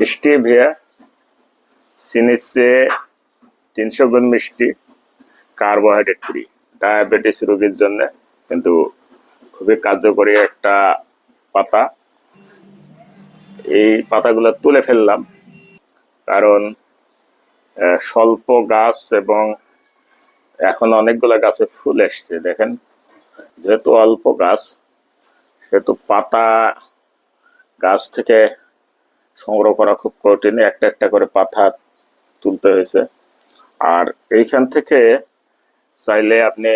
Stevia চিনির চেয়ে তিনশো গুণ মিষ্টি, কার্বোহাইড্রেট ফ্রি ডায়াবেটিস রোগীর জন্য কিন্তু খুবই কার্যকরী একটা পাতা। এই পাতাগুলো তুলে ফেললাম কারণ স্বল্প গাছ এবং এখন অনেকগুলো গাছে ফুল এসছে, দেখেন। যেহেতু অল্প গাছ, সেহেতু পাতা গাছ থেকে সংগ্রহ করা খুব কঠিন একটা একটা করে পাতা তুলতে হয়েছে। আর এইখান থেকে চাইলে আপনি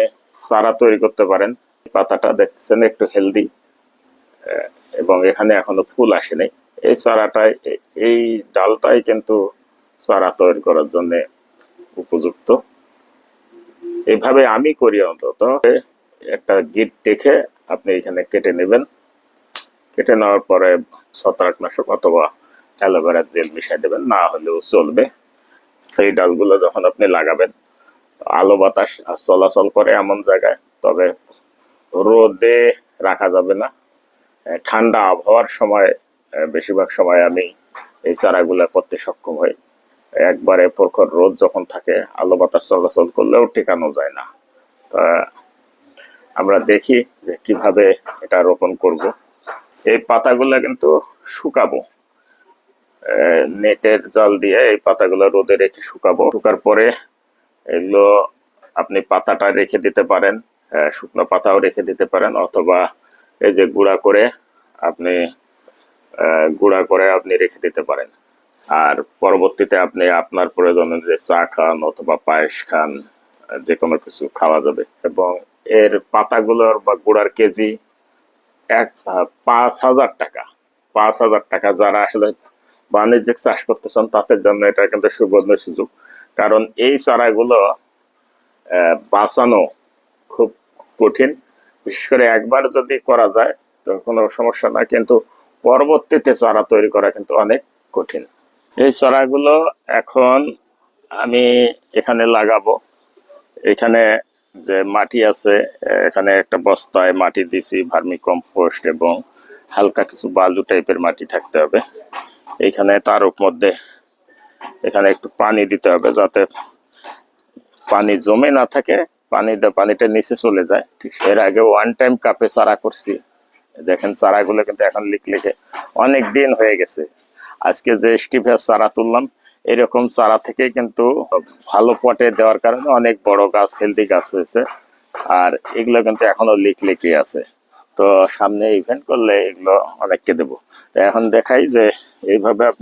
চারা তৈরি করতে পারেন। পাতাটা দেখছেন একটু হেলদি এবং এখানে এখনও ফুল আসেনি। এই চারাটাই, এই ডালটাই কিন্তু চারা তৈরি করার জন্য উপযুক্ত। এইভাবে আমি করি অন্তত। একটা গিট দেখে আপনি এখানে কেটে নেবেন। কেটে নেওয়ার পরে ছত্রাকনাশক অথবা অ্যালোভেরা জেল মিশিয়ে দেবেন, না হলেও চলবে। সেই ডালগুলো যখন আপনি লাগাবেন, আলো বাতাস চলাচল করে এমন জায়গায়, তবে রোদে রাখা যাবে না। ঠান্ডা আবহাওয়ার সময় বেশিরভাগ সময় আমি এই চারাগুলো করতে সক্ষম হই। একবারে প্রখর রোদ যখন থাকে, আলো বাতাস চলাচল করলেও টেকানো যায় না। তা, আমরা দেখি যে কীভাবে এটা রোপণ করব। এই পাতাগুলো কিন্তু শুকাবো। নেটের জাল দিয়ে এই পাতাগুলো রোদে রেখে শুকাবো। শুকার পরে এগুলো আপনি পাতাটা রেখে দিতে পারেন শুকনো পাতাও রেখে দিতে পারেন, অথবা এই যে গুঁড়া করে আপনি গুঁড়া করে আপনি রেখে দিতে পারেন। আর পরবর্তীতে আপনি আপনার প্রয়োজন অনুযায়ী চা খান অথবা পায়েস খান, যে কোনো কিছু খাওয়া যাবে। এবং এর পাতাগুলোর বা গুঁড়ার কেজি এক, পাঁচ হাজার টাকা। পাঁচ হাজার টাকা যারা আসলে বাণিজ্যিক চাষ করতেছেন, তাদের জন্য এটা কিন্তু সুবর্ণ সুযোগ। কারণ এই চারাগুলো বাঁচানো খুব কঠিন। বিশেষ করে একবার যদি করা যায়, তো কোনো সমস্যা না কিন্তু পরবর্তীতে চারা তৈরি করা কিন্তু অনেক কঠিন। এই চারাগুলো এখন আমি এখানে লাগাবো। এখানে যে মাটি আছে এখানে একটা বস্তায় মাটি দিছি ভার্মি কম্পোস্ট এবং হালকা কিছু বালু টাইপের মাটি থাকতে হবে। এখানে তার মধ্যে এখানে একটু পানি দিতে হবে যাতে পানি জমে না থাকে, পানি পানিটা নিচে চলে যায়। এর আগে ওয়ান টাইম কাপে চারা করছি। দেখেন চারাগুলো কিন্তু এখন লিখ লিখে অনেক দিন হয়ে গেছে। আজকে যে স্টিফের চারা তুললাম, এরকম চারা থেকে কিন্তু ভালো পটে দেওয়ার কারণে অনেক বড় গাছ হেলদি গাছ হয়েছে। আর এগুলো কিন্তু এখনও লিক লিখে আছে। তো সামনে ইভেন্ট করলে এগুলো অনেককে দেবো। তো এখন দেখাই যে এইভাবে